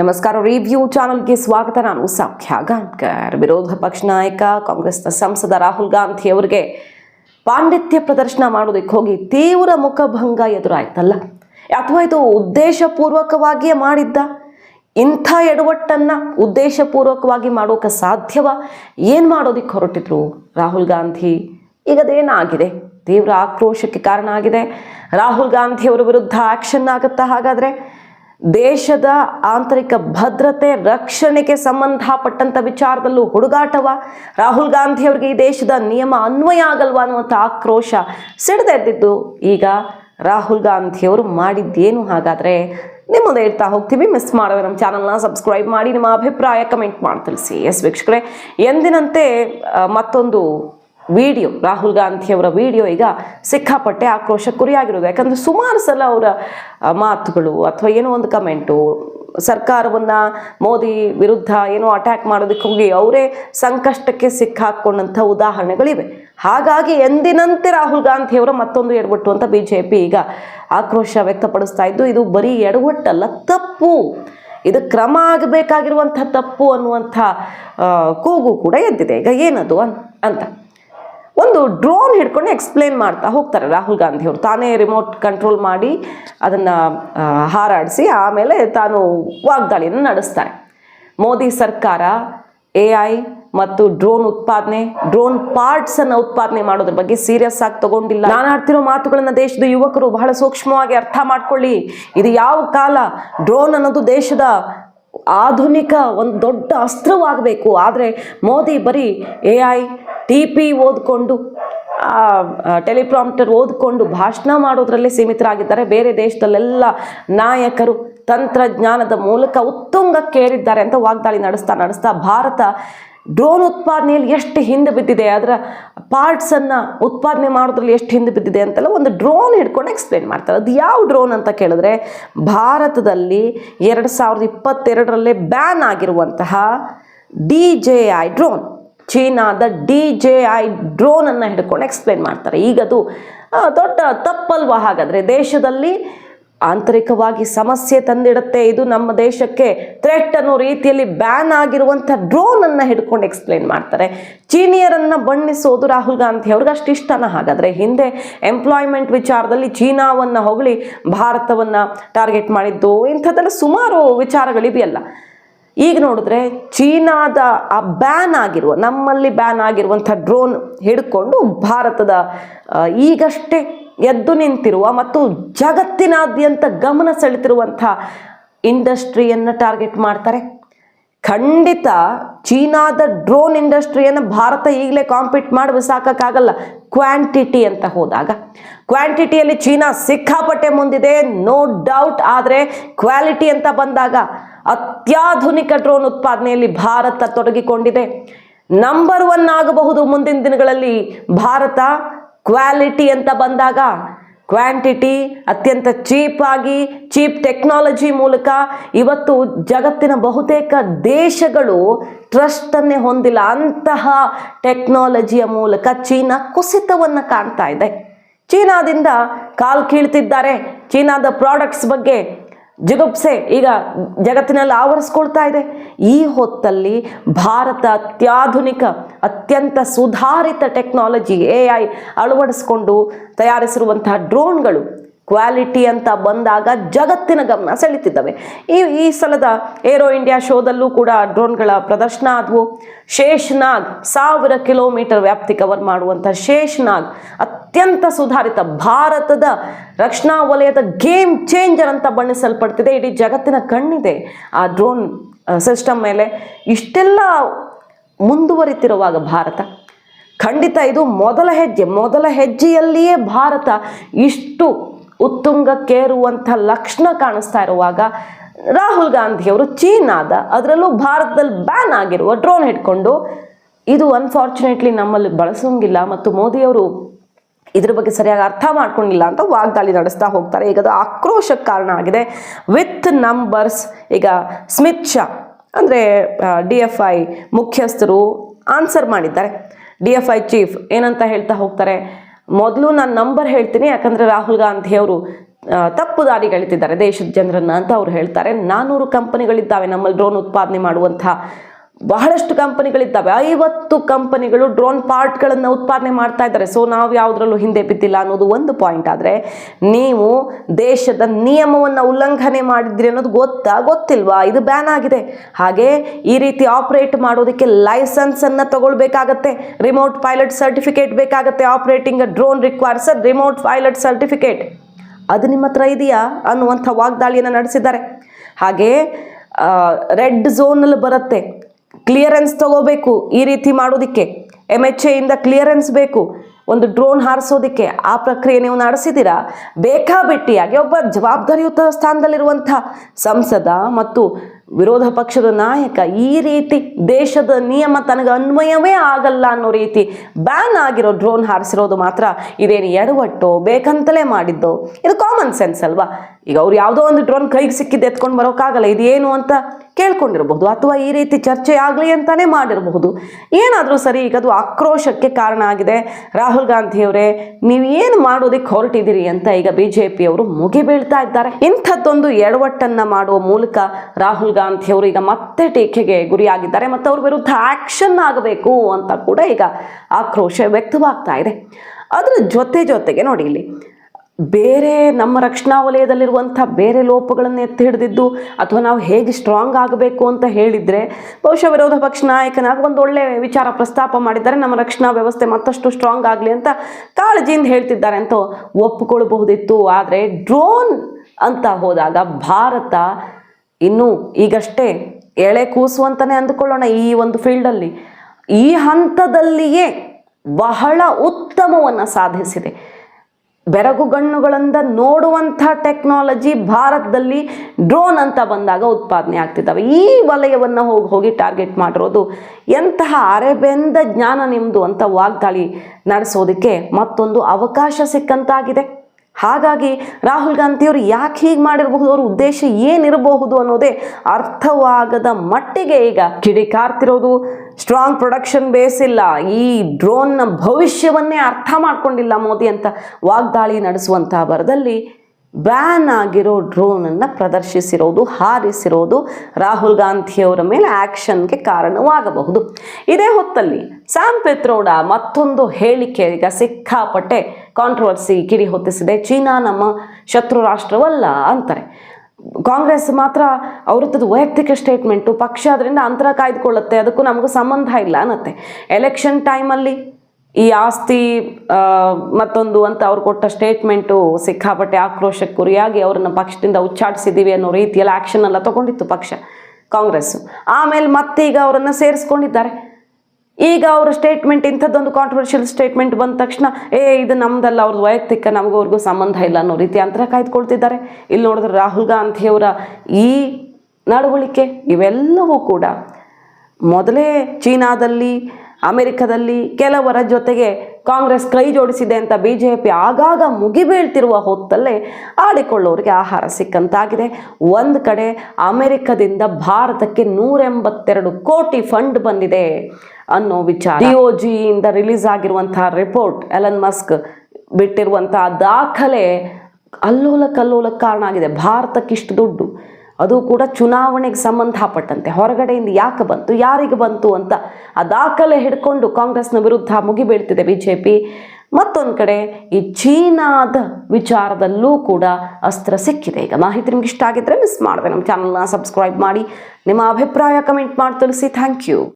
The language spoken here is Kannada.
ನಮಸ್ಕಾರ ರಿವ್ಯೂ ಚಾನಲ್ಗೆ ಸ್ವಾಗತ. ನಾನು ಸೌಖ್ಯ ಗಾಂಧ್ಕರ್ ವಿರೋಧ ಪಕ್ಷ ನಾಯಕ, ಕಾಂಗ್ರೆಸ್ನ ಸಂಸದ ರಾಹುಲ್ ಗಾಂಧಿ ಅವರಿಗೆ ಪಾಂಡಿತ್ಯ ಪ್ರದರ್ಶನ ಮಾಡೋದಕ್ಕೆ ಹೋಗಿ ತೀವ್ರ ಮುಖಭಂಗ ಎದುರಾಯ್ತಲ್ಲ. ಅಥವಾ ಇದು ಉದ್ದೇಶಪೂರ್ವಕವಾಗಿಯೇ ಮಾಡಿದ್ದ? ಇಂಥ ಎಡವಟ್ಟನ್ನ ಉದ್ದೇಶಪೂರ್ವಕವಾಗಿ ಮಾಡೋಕೆ ಸಾಧ್ಯವ? ಏನು ಮಾಡೋದಕ್ಕೆ ಹೊರಟಿದ್ರು ರಾಹುಲ್ ಗಾಂಧಿ? ಈಗ ಅದೇನಾಗಿದೆ? ತೀವ್ರ ಆಕ್ರೋಶಕ್ಕೆ ಕಾರಣ ಆಗಿದೆ. ರಾಹುಲ್ ಗಾಂಧಿ ಅವರ ವಿರುದ್ಧ ಆಕ್ಷನ್ ಆಗುತ್ತಾ? ಹಾಗಾದ್ರೆ ದೇಶದ ಆಂತರಿಕ ಭದ್ರತೆ, ರಕ್ಷಣೆಗೆ ಸಂಬಂಧಪಟ್ಟಂತ ವಿಚಾರದಲ್ಲೂ ಹುಡುಗಾಟವ. ರಾಹುಲ್ ಗಾಂಧಿ ಅವರಿಗೆ ಈ ದೇಶದ ನಿಯಮ ಅನ್ವಯ ಆಗಲ್ವಾ ಅನ್ನುವಂಥ ಆಕ್ರೋಶ ಸಿಡಿದೆದ್ದಿದ್ದು ಈಗ ರಾಹುಲ್ ಗಾಂಧಿ ಅವರು ಮಾಡಿದ್ದೇನು ಹಾಗಾದ್ರೆ ನಿಮ್ಮ ಮುಂದೆ ಇಡ್ತಾ ಹೋಗ್ತೀವಿ. ಮಿಸ್ ಮಾಡಿದ್ರೆ ನಮ್ಮ ಚಾನಲ್ನ ಸಬ್ಸ್ಕ್ರೈಬ್ ಮಾಡಿ, ನಿಮ್ಮ ಅಭಿಪ್ರಾಯ ಕಮೆಂಟ್ ಮಾಡಿ ತಿಳಿಸಿ. ಎಸ್ ವೀಕ್ಷಕರೇ, ಎಂದಿನಂತೆ ಮತ್ತೊಂದು ವಿಡಿಯೋ, ರಾಹುಲ್ ಗಾಂಧಿ ಅವರ ವಿಡಿಯೋ ಈಗ ಸಿಕ್ಕಾಪಟ್ಟೆ ಆಕ್ರೋಶ ಕುರಿಯಾಗಿರೋದು ಯಾಕಂದ್ರೆ ಸುಮಾರು ಸಲ ಅವರ ಮಾತುಗಳು ಅಥವಾ ಏನೋ ಒಂದು ಕಮೆಂಟು, ಸರ್ಕಾರವನ್ನ ಮೋದಿ ವಿರುದ್ಧ ಏನೋ ಅಟ್ಯಾಕ್ ಮಾಡೋದಕ್ಕೆ ಹೋಗಿ ಅವರೇ ಸಂಕಷ್ಟಕ್ಕೆ ಸಿಕ್ಕಾಕೊಂಡಂಥ ಉದಾಹರಣೆಗಳಿವೆ. ಹಾಗಾಗಿ ಎಂದಿನಂತೆ ರಾಹುಲ್ ಗಾಂಧಿಯವರ ಮತ್ತೊಂದು ಎಡವಟ್ಟು ಅಂತ ಬಿ ಜೆ ಪಿ ಈಗ ಆಕ್ರೋಶ ವ್ಯಕ್ತಪಡಿಸ್ತಾ ಇದ್ದು, ಇದು ಬರೀ ಎಡವಟ್ಟಲ್ಲ, ತಪ್ಪು. ಇದು ಕ್ರಮ ಆಗಬೇಕಾಗಿರುವಂಥ ತಪ್ಪು ಅನ್ನುವಂಥ ಕೂಗು ಕೂಡ ಎದ್ದಿದೆ. ಈಗ ಏನದು ಅಂತ. ಒಂದು ಡ್ರೋನ್ ಹಿಡ್ಕೊಂಡು ಎಕ್ಸ್ಪ್ಲೇನ್ ಮಾಡ್ತಾ ಹೋಗ್ತಾರೆ ರಾಹುಲ್ ಗಾಂಧಿ ಅವರು ತಾನೇ ರಿಮೋಟ್ ಕಂಟ್ರೋಲ್ ಮಾಡಿ ಅದನ್ನು ಹಾರಾಡಿಸಿ ಆಮೇಲೆ ತಾನು ವಾಗ್ದಾಳಿಯನ್ನು ನಡೆಸ್ತಾರೆ. ಮೋದಿ ಸರ್ಕಾರ ಎ ಐ ಮತ್ತು ಡ್ರೋನ್ ಉತ್ಪಾದನೆ ಡ್ರೋನ್ ಪಾರ್ಟ್ಸ್ ಅನ್ನ ಉತ್ಪಾದನೆ ಮಾಡೋದ್ರ ಬಗ್ಗೆ ಸೀರಿಯಸ್ ಆಗಿ ತಗೊಂಡಿಲ್ಲ. ನಾನು ಆಡ್ತಿರೋ ಮಾತುಗಳನ್ನ ದೇಶದ ಯುವಕರು ಬಹಳ ಸೂಕ್ಷ್ಮವಾಗಿ ಅರ್ಥ ಮಾಡ್ಕೊಳ್ಳಿ. ಇದು ಯಾವ ಕಾಲ? ಡ್ರೋನ್ ಅನ್ನೋದು ದೇಶದ ಆಧುನಿಕ ಒಂದು ದೊಡ್ಡ ಅಸ್ತ್ರವಾಗಬೇಕು. ಆದರೆ ಮೋದಿ ಬರೀ ಎ ಐ, ಟಿ ಪಿ ಓದ್ಕೊಂಡು ಟೆಲಿಪ್ರಾಂಪ್ಟರ್ ಓದ್ಕೊಂಡು ಭಾಷಣ ಮಾಡೋದ್ರಲ್ಲೇ ಸೀಮಿತರಾಗಿದ್ದಾರೆ. ಬೇರೆ ದೇಶದಲ್ಲೆಲ್ಲ ನಾಯಕರು, ತಂತ್ರಜ್ಞಾನದ ಮೂಲಕ ಉತ್ತುಂಗಕ್ಕೇರಿದ್ದಾರೆ ಅಂತ ವಾಗ್ದಾಳಿ ನಡೆಸ್ತಾ ನಡೆಸ್ತಾ ಭಾರತ ಡ್ರೋನ್ ಉತ್ಪಾದನೆಯಲ್ಲಿ ಎಷ್ಟು ಹಿಂದೆ ಬಿದ್ದಿದೆ, ಅದರ ಪಾರ್ಟ್ಸನ್ನು ಉತ್ಪಾದನೆ ಮಾಡೋದ್ರಲ್ಲಿ ಎಷ್ಟು ಹಿಂದೆ ಬಿದ್ದಿದೆ ಅಂತೆಲ್ಲ ಒಂದು ಡ್ರೋನ್ ಹಿಡ್ಕೊಂಡು ಎಕ್ಸ್ಪ್ಲೇನ್ ಮಾಡ್ತಾರೆ. ಅದು ಯಾವ ಡ್ರೋನ್ ಅಂತ ಕೇಳಿದ್ರೆ, ಭಾರತದಲ್ಲಿ ಎರಡು ಸಾವಿರದ ಇಪ್ಪತ್ತೆರಡರಲ್ಲೇ ಬ್ಯಾನ್ ಆಗಿರುವಂತಹ ಡಿ ಜೆ ಐ ಡ್ರೋನ್ ಚೀನಾದ ಡಿ ಜೆ ಐ ಡ್ರೋನನ್ನು ಹಿಡ್ಕೊಂಡು ಎಕ್ಸ್ಪ್ಲೇನ್ ಮಾಡ್ತಾರೆ. ಈಗ ಅದು ದೊಡ್ಡ ತಪ್ಪಲ್ವಾ? ಹಾಗಾದರೆ ದೇಶದಲ್ಲಿ ಆಂತರಿಕವಾಗಿ ಸಮಸ್ಯೆ ತಂದಿಡುತ್ತೆ. ಇದು ನಮ್ಮ ದೇಶಕ್ಕೆ ಥ್ರೆಟ್ ಅನ್ನೋ ರೀತಿಯಲ್ಲಿ ಬ್ಯಾನ್ ಆಗಿರುವಂಥ ಡ್ರೋನನ್ನು ಹಿಡ್ಕೊಂಡು ಎಕ್ಸ್ಪ್ಲೇನ್ ಮಾಡ್ತಾರೆ. ಚೀನಿಯರನ್ನು ಬಣ್ಣಿಸೋದು ರಾಹುಲ್ ಗಾಂಧಿ ಅವ್ರಿಗೆ ಅಷ್ಟು ಇಷ್ಟನ. ಹಾಗಾದರೆ ಹಿಂದೆ ಎಂಪ್ಲಾಯ್ಮೆಂಟ್ ವಿಚಾರದಲ್ಲಿ ಚೀನಾವನ್ನು ಹೊಗಳಿ ಭಾರತವನ್ನು ಟಾರ್ಗೆಟ್ ಮಾಡಿದ್ದು ಇಂಥದ್ದೆಲ್ಲ ಸುಮಾರು ವಿಚಾರಗಳಿವೆಯಲ್ಲ ಈಗ ನೋಡಿದ್ರೆ ಚೀನಾದ ಆ ಬ್ಯಾನ್ ಆಗಿರುವ, ನಮ್ಮಲ್ಲಿ ಬ್ಯಾನ್ ಆಗಿರುವಂಥ ಡ್ರೋನ್ ಹಿಡ್ಕೊಂಡು ಭಾರತದ ಈಗಷ್ಟೇ ಎದ್ದು ನಿಂತಿರುವ ಮತ್ತು ಜಗತ್ತಿನಾದ್ಯಂತ ಗಮನ ಸೆಳೆತಿರುವಂಥ ಇಂಡಸ್ಟ್ರಿಯನ್ನು ಟಾರ್ಗೆಟ್ ಮಾಡ್ತಾರೆ. ಖಂಡಿತ ಚೀನಾದ ಡ್ರೋನ್ ಇಂಡಸ್ಟ್ರಿಯನ್ನು ಭಾರತ ಈಗಲೇ ಕಾಂಪೀಟ್ ಮಾಡಿ ಸಾಕಕ್ಕಾಗಲ್ಲ ಕ್ವಾಂಟಿಟಿ ಅಂತ ಹೋದಾಗ. ಕ್ವಾಂಟಿಟಿಯಲ್ಲಿ ಚೀನಾ ಸಿಕ್ಕಾಪಟ್ಟೆ ಮುಂದಿದೆ ನೋ ಡೌಟ್ ಆದರೆ ಕ್ವಾಲಿಟಿ ಅಂತ ಬಂದಾಗ ಅತ್ಯಾಧುನಿಕ ಡ್ರೋನ್ ಉತ್ಪಾದನೆಯಲ್ಲಿ ಭಾರತ ತೊಡಗಿಕೊಂಡಿದೆ. ನಂಬರ್ ಒನ್ ಆಗಬಹುದು ಮುಂದಿನ ದಿನಗಳಲ್ಲಿ ಭಾರತ. ಕ್ವಾಲಿಟಿ ಅಂತ ಬಂದಾಗ ಕ್ವಾಂಟಿಟಿ ಅತ್ಯಂತ ಚೀಪಾಗಿ ಚೀಪ್ ಟೆಕ್ನಾಲಜಿ ಮೂಲಕ ಇವತ್ತು ಜಗತ್ತಿನ ಬಹುತೇಕ ದೇಶಗಳು ಟ್ರಸ್ಟನ್ನೇ ಹೊಂದಿಲ್ಲ. ಅಂತಹ ಟೆಕ್ನಾಲಜಿಯ ಮೂಲಕ ಚೀನಾ ಕುಸಿತವನ್ನು ಕಾಣ್ತಾ ಇದೆ. ಚೀನಾದಿಂದ ಕಾಲ್ ಕೀಳ್ತಿದ್ದಾರೆ. ಚೀನಾದ ಪ್ರಾಡಕ್ಟ್ಸ್ ಬಗ್ಗೆ ಜಿಗುಪ್ಸೆ ಈಗ ಜಗತ್ತಿನಲ್ಲಿ ಆವರಿಸ್ಕೊಳ್ತಾ ಇದೆ. ಈ ಹೊತ್ತಲ್ಲಿ ಭಾರತ ಅತ್ಯಾಧುನಿಕ, ಅತ್ಯಂತ ಸುಧಾರಿತ ಟೆಕ್ನಾಲಜಿ, ಎ ಐ ಅಳವಡಿಸ್ಕೊಂಡು ತಯಾರಿಸಿರುವಂತಹ ಡ್ರೋನ್ಗಳು ಕ್ವಾಲಿಟಿ ಅಂತ ಬಂದಾಗ ಜಗತ್ತಿನ ಗಮನ ಸೆಳೀತಿದ್ದಾವೆ. ಈ ಈ ಸಲದ ಏರೋ ಇಂಡಿಯಾ ಶೋದಲ್ಲೂ ಕೂಡ ಡ್ರೋನ್ಗಳ ಪ್ರದರ್ಶನ ಆದವು. ಶೇಷ್ನಾಗ್ ಸಾವಿರ ಕಿಲೋಮೀಟರ್ ವ್ಯಾಪ್ತಿ ಕವರ್ ಮಾಡುವಂಥ ಶೇಷ್ನಾಗ್ ಅತ್ಯಂತ ಸುಧಾರಿತ ಭಾರತದ ರಕ್ಷಣಾ ವಲಯದ ಗೇಮ್ ಚೇಂಜರ್ ಅಂತ ಬಣ್ಣಿಸಲ್ಪಡ್ತಿದೆ. ಇಡೀ ಜಗತ್ತಿನ ಕಣ್ಣಿದೆ. ಆ ಡ್ರೋನ್ ಸಿಸ್ಟಮ್ ಮೇಲೆ ಇಷ್ಟೆಲ್ಲ ಮುಂದುವರಿತಿರುವಾಗ ಭಾರತ. ಖಂಡಿತ ಇದು ಮೊದಲ ಹೆಜ್ಜೆ. ಮೊದಲ ಹೆಜ್ಜೆಯಲ್ಲಿಯೇ ಭಾರತ ಇಷ್ಟು ಉತ್ತುಂಗಕ್ಕೇರುವಂಥ ಲಕ್ಷಣ ಕಾಣಿಸ್ತಾ ಇರುವಾಗ ರಾಹುಲ್ ಗಾಂಧಿಯವರು ಚೀನಾದ, ಅದರಲ್ಲೂ ಭಾರತದಲ್ಲಿ ಬ್ಯಾನ್ ಆಗಿರುವ ಡ್ರೋನ್ ಹಿಡ್ಕೊಂಡು, ಇದು ಅನ್ಫಾರ್ಚುನೇಟ್ಲಿ ನಮ್ಮಲ್ಲಿ ಬಳಸೋಂಗಿಲ್ಲ. ಮತ್ತು ಮೋದಿಯವರು ಇದ್ರ ಬಗ್ಗೆ ಸರಿಯಾಗಿ ಅರ್ಥ ಮಾಡ್ಕೊಂಡಿಲ್ಲ ಅಂತ ವಾಗ್ದಾಳಿ ನಡೆಸ್ತಾ ಹೋಗ್ತಾರೆ. ಈಗ ಅದು ಆಕ್ರೋಶಕ್ಕೆ ಕಾರಣ ಆಗಿದೆ. ವಿತ್ ನಂಬರ್ಸ್, ಈಗ ಸ್ಮಿತ್ ಶಾ ಅಂದರೆ ಡಿ ಎಫ್ ಐ ಮುಖ್ಯಸ್ಥರು ಆನ್ಸರ್ ಮಾಡಿದ್ದಾರೆ. ಡಿ ಎಫ್ ಐ ಚೀಫ್ ಏನಂತ ಹೇಳ್ತಾ ಹೋಗ್ತಾರೆ, ಮೊದಲು ನಾನು ನಂಬರ್ ಹೇಳ್ತೀನಿ, ಯಾಕಂದರೆ ರಾಹುಲ್ ಗಾಂಧಿ ಅವರು ತಪ್ಪು ದಾರಿಗೆಳಿತಿದ್ದಾರೆ ದೇಶದ ಜನರನ್ನ ಅಂತ ಅವ್ರು ಹೇಳ್ತಾರೆ. ನಾನ್ನೂರು ಕಂಪನಿಗಳಿದ್ದಾವೆ ನಮ್ಮಲ್ಲಿ ಡ್ರೋನ್ ಉತ್ಪಾದನೆ ಮಾಡುವಂತಹ ಬಹಳಷ್ಟು ಕಂಪನಿಗಳಿದ್ದಾವೆ. ಐವತ್ತು ಕಂಪನಿಗಳು ಡ್ರೋನ್ ಪಾರ್ಟ್ಗಳನ್ನು ಉತ್ಪಾದನೆ ಮಾಡ್ತಾ ಇದ್ದಾರೆ. ಸೊ ನಾವು ಯಾವುದ್ರಲ್ಲೂ ಹಿಂದೆ ಬಿದ್ದಿಲ್ಲ ಅನ್ನೋದು ಒಂದು ಪಾಯಿಂಟ್ ಆದರೆ, ನೀವು ದೇಶದ ನಿಯಮವನ್ನು ಉಲ್ಲಂಘನೆ ಮಾಡಿದ್ರಿ ಅನ್ನೋದು ಗೊತ್ತಾ? ಗೊತ್ತಿಲ್ವಾ? ಇದು ಬ್ಯಾನ್ ಆಗಿದೆ. ಹಾಗೆ ಈ ರೀತಿ ಆಪರೇಟ್ ಮಾಡೋದಕ್ಕೆ ಲೈಸೆನ್ಸನ್ನು ತಗೊಳ್ಬೇಕಾಗತ್ತೆ. ರಿಮೋಟ್ ಪೈಲಟ್ ಸರ್ಟಿಫಿಕೇಟ್ ಬೇಕಾಗತ್ತೆ. Operating drone requires remote pilot certificate ಅದು ನಿಮ್ಮ ಹತ್ರ ಇದೆಯಾ? ಅನ್ನುವಂಥ ವಾಗ್ದಾಳಿಯನ್ನು ನಡೆಸಿದ್ದಾರೆ. ಹಾಗೆ ರೆಡ್ ಝೋನಲ್ಲಿ ಬರುತ್ತೆ. ಕ್ಲಿಯರೆನ್ಸ್ ತಗೋಬೇಕು ಈ ರೀತಿ ಮಾಡೋದಕ್ಕೆ. ಎಂ ಎಚ್ ಎಯಿಂದ ಕ್ಲಿಯರೆನ್ಸ್ ಬೇಕು. ಒಂದು ಡ್ರೋನ್ ಹಾರಿಸೋದಕ್ಕೆ ಆ ಪ್ರಕ್ರಿಯೆ ನೀವು ನಡೆಸಿದ್ದೀರಾ? ಬೇಕಾಬಿಟ್ಟಿಯಾಗಿ ಒಬ್ಬ ಜವಾಬ್ದಾರಿಯುತ ಸ್ಥಾನದಲ್ಲಿರುವಂಥ ಸಂಸದ ಮತ್ತು ವಿರೋಧ ಪಕ್ಷದ ನಾಯಕ ಈ ರೀತಿ ದೇಶದ ನಿಯಮ ತನಗೆ ಅನ್ವಯವೇ ಆಗಲ್ಲ ಅನ್ನೋ ರೀತಿ ಬ್ಯಾನ್ ಆಗಿರೋ ಡ್ರೋನ್ ಹಾರಿಸಿರೋದು ಮಾತ್ರ ಇದೇನು ಎಡವಟ್ಟು ಬೇಕಂತಲೇ ಮಾಡಿದ್ದು. ಇದು ಕಾಮನ್ ಸೆನ್ಸ್ ಅಲ್ವಾ? ಈಗ ಅವ್ರು ಯಾವುದೋ ಒಂದು ಡ್ರೋನ್ ಕೈಗೆ ಸಿಕ್ಕಿದ್ದು ಎತ್ಕೊಂಡು ಬರೋಕ್ಕಾಗಲ್ಲ ಇದೇನು ಅಂತ ಕೇಳ್ಕೊಂಡಿರಬಹುದು ಅಥವಾ ಈ ರೀತಿ ಚರ್ಚೆ ಆಗಲಿ ಅಂತಲೇ ಮಾಡಿರಬಹುದು ಏನಾದರೂ ಸರಿ ಈಗ ಅದು ಆಕ್ರೋಶಕ್ಕೆ ಕಾರಣ ಆಗಿದೆ. ರಾಹುಲ್ ಗಾಂಧಿಯವರೇ, ನೀವು ಏನು ಮಾಡೋದಕ್ಕೆ ಹೊರಟಿದ್ದೀರಿ ಅಂತ ಈಗ ಬಿ ಜೆ ಪಿಯವರು ಮುಗಿಬೀಳ್ತಾ ಇದ್ದಾರೆ. ಇಂಥದ್ದೊಂದು ಎಡವಟ್ಟನ್ನು ಮಾಡುವ ಮೂಲಕ ರಾಹುಲ್ ಗಾಂಧಿಯವರು ಈಗ ಮತ್ತೆ ಟೀಕೆಗೆ ಗುರಿಯಾಗಿದ್ದಾರೆ ಮತ್ತು ಅವ್ರ ವಿರುದ್ಧ ಆ್ಯಕ್ಷನ್ ಆಗಬೇಕು ಅಂತ ಕೂಡ ಈಗ ಆಕ್ರೋಶ ವ್ಯಕ್ತವಾಗ್ತಾ ಇದೆ. ಅದರ ಜೊತೆ ಜೊತೆಗೆ ನೋಡಿ ಇಲ್ಲಿ ಬೇರೆ ನಮ್ಮ ರಕ್ಷಣಾ ವಲಯದಲ್ಲಿರುವಂಥ ಬೇರೆ ಲೋಪಗಳನ್ನು ಎತ್ತಿ ಹಿಡಿದಿದ್ದು ಅಥವಾ ನಾವು ಹೇಗೆ ಸ್ಟ್ರಾಂಗ್ ಆಗಬೇಕು ಅಂತ ಹೇಳಿದರೆ ಬಹುಶಃ ವಿರೋಧ ಪಕ್ಷ ನಾಯಕನಾಗಿ ಒಂದು ಒಳ್ಳೆ ವಿಚಾರ ಪ್ರಸ್ತಾಪ ಮಾಡಿದ್ದಾರೆ. ನಮ್ಮ ರಕ್ಷಣಾ ವ್ಯವಸ್ಥೆ ಮತ್ತಷ್ಟು ಸ್ಟ್ರಾಂಗ್ ಆಗಲಿ ಅಂತ ಕಾಳಜಿಯಿಂದ ಹೇಳ್ತಿದ್ದಾರೆ ಅಂತ ಒಪ್ಪಿಕೊಳ್ಳಬಹುದಿತ್ತು. ಆದರೆ ಡ್ರೋನ್ ಅಂತ ಹೋದಾಗ ಭಾರತ ಇನ್ನೂ ಈಗಷ್ಟೇ ಎಳೆ ಕೂಸು ಅಂತಲೇ ಅಂದುಕೊಳ್ಳೋಣ ಈ ಒಂದು ಫೀಲ್ಡಲ್ಲಿ ಈ ಹಂತದಲ್ಲಿಯೇ ಬಹಳ ಉತ್ತಮವನ್ನು ಸಾಧಿಸಿದೆ. ಬೆರಗುಗಣ್ಣುಗಳಿಂದ ನೋಡುವಂಥ ಟೆಕ್ನಾಲಜಿ ಭಾರತದಲ್ಲಿ ಡ್ರೋನ್ ಅಂತ ಬಂದಾಗ ಉತ್ಪಾದನೆ ಆಗ್ತಿದ್ದಾವೆ. ಈ ವಲಯವನ್ನು ಹೋಗಿ ಹೋಗಿ ಟಾರ್ಗೆಟ್ ಮಾಡಿರೋದು ಎಂತಹ ಅರೆಬೆಂದ ಜ್ಞಾನ ನಿಮ್ಮದು ಅಂತ ವಾಗ್ದಾಳಿ ನಡೆಸೋದಕ್ಕೆ ಮತ್ತೊಂದು ಅವಕಾಶ ಸಿಕ್ಕಂತಾಗಿದೆ. ಹಾಗಾಗಿ ರಾಹುಲ್ ಗಾಂಧಿಯವರು ಯಾಕೆ ಹೀಗೆ ಮಾಡಿರಬಹುದು? ಅವ್ರ ಉದ್ದೇಶ ಏನಿರಬಹುದು ಅನ್ನೋದೇ ಅರ್ಥವಾಗದ ಮಟ್ಟಿಗೆ ಈಗ ಕಿಡಿಕಾರ್ತಿರೋದು. ಸ್ಟ್ರಾಂಗ್ ಪ್ರೊಡಕ್ಷನ್ ಬೇಸ್ ಇಲ್ಲ. ಈ ಡ್ರೋನ್ನ ಭವಿಷ್ಯವನ್ನೇ ಅರ್ಥ ಮಾಡ್ಕೊಂಡಿಲ್ಲ ಮೋದಿ ಅಂತ ವಾಗ್ದಾಳಿ ನಡೆಸುವಂತಹ ಬರದಲ್ಲಿ ಬ್ಯಾನ್ ಆಗಿರೋ ಡ್ರೋನನ್ನು ಪ್ರದರ್ಶಿಸಿರೋದು, ಹಾರಿಸಿರೋದು ರಾಹುಲ್ ಗಾಂಧಿಯವರ ಮೇಲೆ ಆ್ಯಕ್ಷನ್ಗೆ ಕಾರಣವಾಗಬಹುದು. ಇದೇ ಹೊತ್ತಲ್ಲಿ ಸ್ಯಾಮ್ ಪೆತ್ರೋಡ ಮತ್ತೊಂದು ಹೇಳಿಕೆ ಈಗ ಸಿಕ್ಕಾಪಟ್ಟೆ ಕಾಂಟ್ರವರ್ಸಿ ಕಿಡಿ ಹೊತ್ತಿಸಿದೆ. ಚೀನಾ ನಮ್ಮ ಶತ್ರು ರಾಷ್ಟ್ರವಲ್ಲ ಅಂತಾರೆ. ಕಾಂಗ್ರೆಸ್ ಮಾತ್ರ ಅವ್ರದ್ದು ವೈಯಕ್ತಿಕ ಸ್ಟೇಟ್ಮೆಂಟು ಪಕ್ಷ ಅದರಿಂದ ಅಂತರ ಕಾಯ್ದುಕೊಳ್ಳುತ್ತೆ, ಅದಕ್ಕೂ ನಮಗೂ ಸಂಬಂಧ ಇಲ್ಲ ಅನ್ನತ್ತೆ. ಎಲೆಕ್ಷನ್ ಟೈಮಲ್ಲಿ ಈ ಆಸ್ತಿ ಮತ್ತೊಂದು ಅಂತ ಅವ್ರು ಕೊಟ್ಟ ಸ್ಟೇಟ್ಮೆಂಟು ಸಿಕ್ಕಾಪಟ್ಟೆ ಆಕ್ರೋಶಕ್ಕೆ ಗುರಿಯಾಗಿ ಅವ್ರನ್ನ ಪಕ್ಷದಿಂದ ಉಚ್ಚಾಟಿಸಿದ್ದೀವಿ ಅನ್ನೋ ರೀತಿಯಲ್ಲಿ ಆ್ಯಕ್ಷನ್ ಎಲ್ಲ ತಗೊಂಡಿತ್ತು ಪಕ್ಷ, ಕಾಂಗ್ರೆಸ್. ಆಮೇಲೆ ಮತ್ತೀಗ ಅವರನ್ನು ಸೇರಿಸ್ಕೊಂಡಿದ್ದಾರೆ. ಈಗ ಅವರ ಸ್ಟೇಟ್ಮೆಂಟ್ ಇಂಥದ್ದೊಂದು ಕಾಂಟ್ರವರ್ಷಿಯಲ್ ಸ್ಟೇಟ್ಮೆಂಟ್ ಬಂದ ತಕ್ಷಣ, ಏ, ಇದು ನಮ್ದಲ್ಲ ಅವ್ರದ್ದು ವೈಯಕ್ತಿಕ, ನಮಗೂ ಅವ್ರಿಗೂ ಸಂಬಂಧ ಇಲ್ಲ ಅನ್ನೋ ರೀತಿ ಅಂತರ ಕಾಯ್ದುಕೊಳ್ತಿದ್ದಾರೆ. ಇಲ್ಲಿ ನೋಡಿದ್ರೆ ರಾಹುಲ್ ಗಾಂಧಿಯವರ ಈ ನಡವಳಿಕೆ ಇವೆಲ್ಲವೂ ಕೂಡ ಮೊದಲೇ ಚೀನಾದಲ್ಲಿ ಅಮೆರಿಕದಲ್ಲಿ ಕೆಲವರ ಜೊತೆಗೆ ಕಾಂಗ್ರೆಸ್ ಕೈ ಜೋಡಿಸಿದೆ ಅಂತ ಬಿ ಜೆ ಪಿ ಆಗಾಗ ಮುಗಿಬೀಳ್ತಿರುವ ಹೊತ್ತಲ್ಲೇ ಆಡಿಕೊಳ್ಳೋರಿಗೆ ಆಹಾರ ಸಿಕ್ಕಂತಾಗಿದೆ. ಒಂದು ಕಡೆ ಅಮೆರಿಕದಿಂದ ಭಾರತಕ್ಕೆ ನೂರೆಂಬತ್ತೆರಡು ಕೋಟಿ ಫಂಡ್ ಬಂದಿದೆ ಅನ್ನೋ ವಿಚಾರ. ಡಿ ಒ ಜಿಯಿಂದ ರಿಲೀಸ್ ಆಗಿರುವಂತಹ ರಿಪೋರ್ಟ್ ಎಲನ್ ಮಸ್ಕ್ ಬಿಟ್ಟಿರುವಂತಹ ದಾಖಲೆ ಅಲ್ಲೋಲ ಕಲ್ಲೋಲಕ್ಕೆ ಕಾರಣ ಆಗಿದೆ. ಭಾರತಕ್ಕೆ ಇಷ್ಟು ದುಡ್ಡು ಅದು ಕೂಡ ಚುನಾವಣೆಗೆ ಸಂಬಂಧಪಟ್ಟಂತೆ. ಹೊರಗಡೆಯಿಂದ ಯಾಕೆ ಬಂತು, ಯಾರಿಗೆ ಬಂತು ಅಂತ ಆ ದಾಖಲೆ ಹಿಡ್ಕೊಂಡು ಕಾಂಗ್ರೆಸ್ನ ವಿರುದ್ಧ ಮುಗಿಬೀಳ್ತಿದೆ ಬಿ ಜೆ ಪಿ ಮತ್ತೊಂದು ಕಡೆ ಈ ಚೀನಾದ ವಿಚಾರದಲ್ಲೂ ಕೂಡ ಅಸ್ತ್ರ ಸಿಕ್ಕಿದೆ. ಈಗ ಮಾಹಿತಿ ನಿಮ್ಗೆ ಇಷ್ಟ ಆಗಿದ್ರೆ ಮಿಸ್ ಮಾಡಿದೆ. ನಮ್ಮ ಚಾನಲ್ನ ಸಬ್ಸ್ಕ್ರೈಬ್ ಮಾಡಿ. ನಿಮ್ಮ ಅಭಿಪ್ರಾಯ ಕಮೆಂಟ್ ಮಾಡಿ ತಿಳಿಸಿ. Thank you